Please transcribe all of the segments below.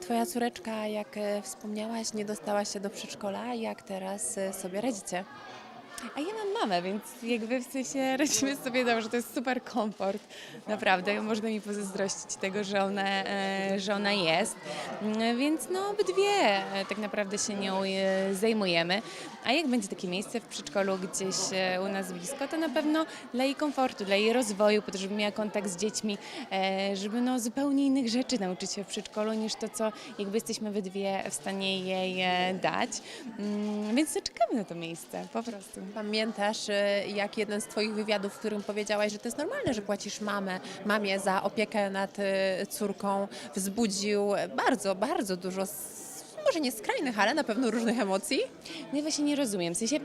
Twoja córeczka, jak e, wspomniałaś, nie dostała się do przedszkola. Jak teraz e, sobie radzicie? A ja mam mamę, więc jakby w sensie radzimy sobie dobrze, to jest super komfort. Naprawdę, można mi pozazdrościć tego, że ona, e, że ona jest. Mm, Więc no obydwie e, tak naprawdę się nią e, zajmujemy. A jak będzie takie miejsce w przedszkolu gdzieś u nas blisko, to na pewno dla jej komfortu, dla jej rozwoju, po to, żeby miała kontakt z dziećmi, żeby no zupełnie innych rzeczy nauczyć się w przedszkolu niż to, co jakby jesteśmy we dwie w stanie jej dać. Mm, Więc no, czekamy na to miejsce, po prostu. Pamiętasz, e, jak jeden z Twoich wywiadów, w którym powiedziałaś, że to jest normalne, że płacisz mamę, mamie za opiekę nad e, córką, wzbudził bardzo, bardzo dużo, może nie skrajnych, ale na pewno różnych emocji? No ja właśnie nie rozumiem. W sensie,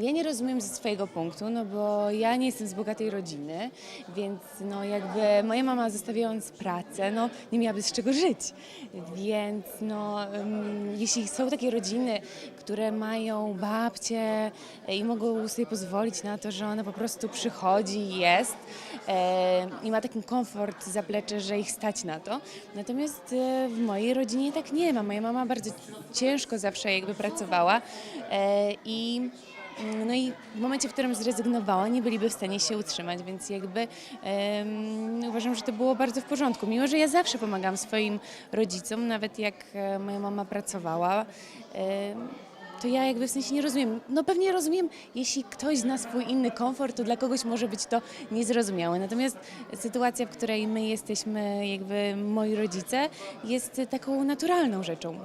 ja nie rozumiem ze swojego punktu, no bo ja nie jestem z bogatej rodziny, więc no jakby moja mama zostawiając pracę, no nie miałaby z czego żyć. Więc no mm, jeśli są takie rodziny, które mają babcie i mogą sobie pozwolić na to, że ona po prostu przychodzi i jest i ma taki komfort zaplecze, że ich stać na to. Natomiast e, w mojej rodzinie tak nie ma. Moja mama bardzo ciężko zawsze jakby pracowała e, i no i w momencie, w którym zrezygnowała, nie byliby w stanie się utrzymać, więc jakby em, uważam, że to było bardzo w porządku. Mimo, że ja zawsze pomagam swoim rodzicom, nawet jak e, moja mama pracowała, em, to ja jakby w sensie nie rozumiem. No pewnie rozumiem, jeśli ktoś zna swój inny komfort, to dla kogoś może być to niezrozumiałe. Natomiast sytuacja, w której my jesteśmy, jakby moi rodzice, jest taką naturalną rzeczą.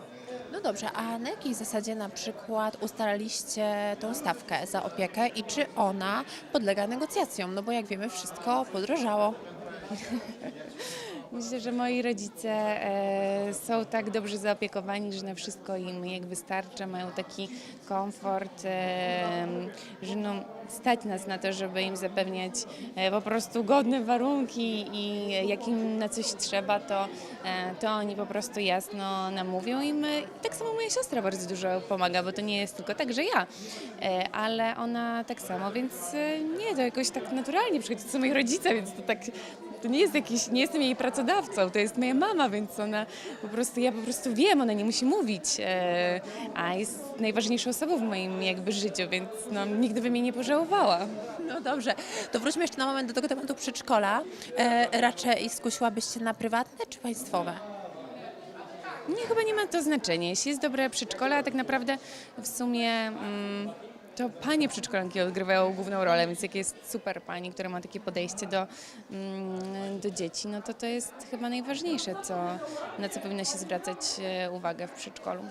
No dobrze, a na jakiej zasadzie na przykład ustalaliście tą stawkę za opiekę i czy ona podlega negocjacjom? No bo jak wiemy, wszystko podrożało. Myślę, że moi rodzice e, są tak dobrze zaopiekowani, że na wszystko im jak wystarcza, mają taki komfort, e, że no, stać nas na to, żeby im zapewniać e, po prostu godne warunki i jak im na coś trzeba, to, to oni po prostu jasno nam mówią i tak samo moja siostra bardzo dużo pomaga, bo to nie jest tylko tak, że ja, ale ona tak samo, więc nie, to jakoś tak naturalnie przychodzi, to są moi rodzice, więc to tak to nie jest jakiś, nie jestem jej pracodawcą, to jest moja mama, więc ona po prostu, ja po prostu wiem, ona nie musi mówić, e, a jest najważniejszą osobą w moim jakby życiu, więc no, nigdy by mnie nie pożałowała. No dobrze, to wróćmy jeszcze na moment do tego tematu przedszkola. E, raczej skusiłabyś się na prywatne czy państwowe? Nie, chyba nie ma to znaczenia. Jeśli jest dobre przedszkole, a tak naprawdę w sumie mm, to panie przedszkolanki odgrywają główną rolę, więc jak jest super pani, która ma takie podejście do, mm, do dzieci, no to to jest chyba najważniejsze, co, na co powinno się zwracać e, uwagę w przedszkolu.